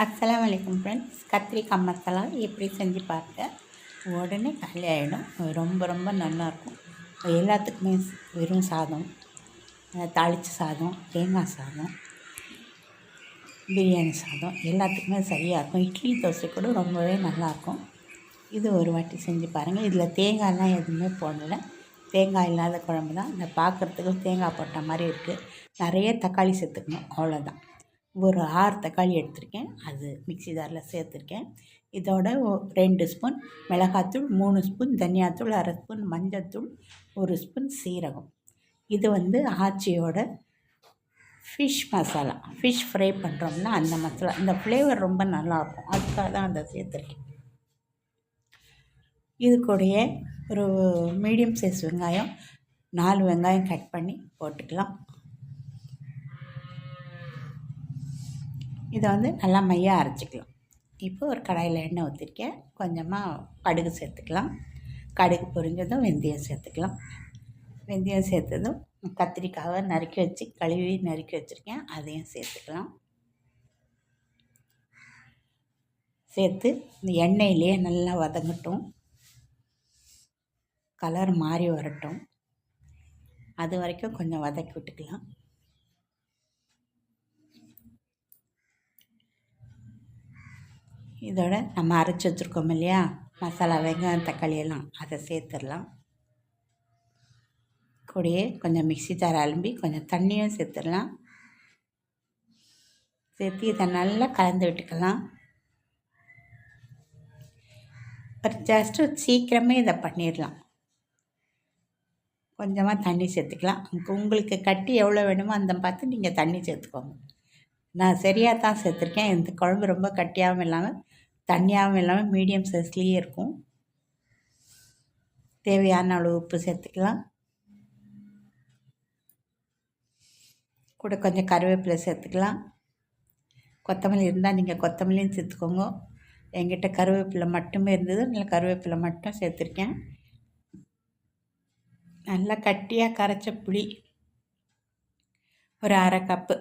அஸ்லாம் வலைக்கம் ஃப்ரெண்ட்ஸ் கத்திரிக்காய் மசாலா எப்படி செஞ்சு பாருங்க. உடனே காலி ஆகிடும் ரொம்ப ரொம்ப நல்லாயிருக்கும் எல்லாத்துக்குமே வெறும் சாதம் தாளித்த சாதம் தேங்காய் சாதம் பிரியாணி சாதம் எல்லாத்துக்குமே சரியாக இருக்கும். இட்லி தோசை கூட ரொம்பவே நல்லாயிருக்கும் இது ஒரு வாட்டி செஞ்சு பாருங்கள் இதில் தேங்காயெலாம் எதுவுமே போடலை. தேங்காய் இல்லாத குழம்பு தான். இந்த பார்க்குறதுக்கு தேங்காய் போட்ட மாதிரி இருக்குது நிறைய தக்காளி சேர்த்துக்கணும். அவ்வளோதான் ஒரு ஆறு தக்காளி எடுத்திருக்கேன். அது மிக்சி ஜாரில் சேர்த்துருக்கேன். இதோட ரெண்டு ஸ்பூன் மிளகாத்தூள் மூணு ஸ்பூன் தனியாத்தூள் அரை ஸ்பூன் மஞ்சத்தூள் ஒரு ஸ்பூன் சீரகம். இது வந்து ஆச்சியோட ஃபிஷ் மசாலா ஃபிஷ் ஃப்ரை பண்ணுறோம்னா அந்த மசாலா இந்த ஃப்ளேவர் ரொம்ப நல்லாயிருக்கும் அதுக்காக தான் அதை சேர்த்துருக்கேன். இது கூடயே ஒரு மீடியம் சைஸ் வெங்காயம் நாலு வெங்காயம் கட் பண்ணி போட்டுக்கலாம். இதை வந்து நல்லா மையாக அரைச்சிக்கலாம். இப்போ ஒரு கடாயில் எண்ணெய் ஊற்றிருக்கேன் கொஞ்சமாக கடுகு சேர்த்துக்கலாம். கடுகு பொரிஞ்சதும் வெந்தயம் சேர்த்துக்கலாம். வெந்தயம் சேர்த்ததும் கத்திரிக்காவை நறுக்கி வச்சு கழுவி நறுக்கி வச்சுருக்கேன். அதையும் சேர்த்துக்கலாம். சேர்த்து இந்த எண்ணெயிலே நல்லா வதங்கட்டும். கலர் மாறி வரட்டும். அது வரைக்கும் கொஞ்சம் வதக்கி விட்டுக்கலாம். இதோட நம்ம அரைச்சி வச்சுருக்கோம் இல்லையா? மசாலா வெங்காயம் தக்காளி எல்லாம். அதை சேர்த்துடலாம். கூடயே கொஞ்சம் மிக்சி தர அலும்பி கொஞ்சம் தண்ணியும் சேர்த்துடலாம். சேர்த்து இதை நல்லா கலந்து விட்டுக்கலாம். ஜஸ்ட்டு சீக்கிரமே இதை பண்ணிடலாம். கொஞ்சமாக தண்ணி சேர்த்துக்கலாம். உங்களுக்கு கட்டி எவ்வளோ வேணுமோ அந்த பார்த்து நீங்கள் தண்ணி சேர்த்துக்கோங்க. நான் சரியாக தான் சேர்த்துருக்கேன். இந்த குழம்பு ரொம்ப கட்டியாகவும் இல்லாமல் தண்ணியாகவும் இல்லாமல் மீடியம் சைஸ்லேயே இருக்கும். தேவையான அளவு உப்பு சேர்த்துக்கலாம். கூட கொஞ்சம் கருவேப்பிலை சேர்த்துக்கலாம். கொத்தமல்லி இருந்தால் நீங்கள் கொத்தமல்லியும் சேர்த்துக்கோங்க. என்கிட்ட கருவேப்பிலை மட்டுமே இருந்தது. நல்லா கருவேப்பிலை மட்டும் சேர்த்துருக்கேன். நல்லா கட்டியாக கரைச்ச புளி. ஒரு அரை கப்பு.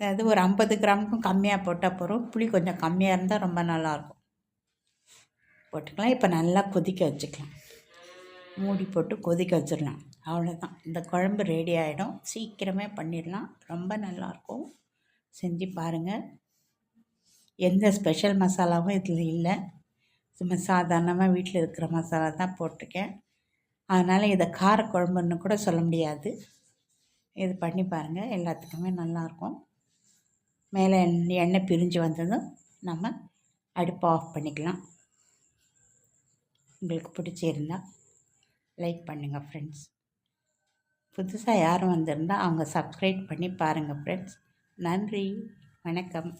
அதாவது ஒரு ஐம்பது கிராமுக்கும் கம்மியாக போட்டால் போகிறோம் புளி கொஞ்சம் கம்மியாக இருந்தால் ரொம்ப நல்லாயிருக்கும் போட்டுக்கலாம். இப்போ நல்லா கொதிக்க வச்சுக்கலாம். மூடி போட்டு கொதிக்க வச்சிடலாம். அவ்வளோதான் இந்த குழம்பு ரெடி ஆகிடும் சீக்கிரமே பண்ணிடலாம். ரொம்ப நல்லாயிருக்கும் செஞ்சு பாருங்கள் எந்த ஸ்பெஷல் மசாலாவும் இதில் இல்லை. சும்மா சாதாரணமாக வீட்டில் இருக்கிற மசாலா தான் போட்டிருக்கேன். அதனால் இதை காரக்குழம்புன்னு கூட சொல்ல முடியாது. இது பண்ணி பாருங்கள் எல்லாத்துக்குமே நல்லாயிருக்கும் மேலே எண்ணெய் பிரிஞ்சு வந்ததும் நம்ம அடுப்பை ஆஃப் பண்ணிக்கலாம். உங்களுக்கு பிடிச்சிருந்தால் லைக் பண்ணுங்கள் ஃப்ரெண்ட்ஸ் புதுசாக யாரும் வந்திருந்தால் அவங்க சப்ஸ்கிரைப் பண்ணி பாருங்கள் ஃப்ரெண்ட்ஸ் நன்றி. வணக்கம்.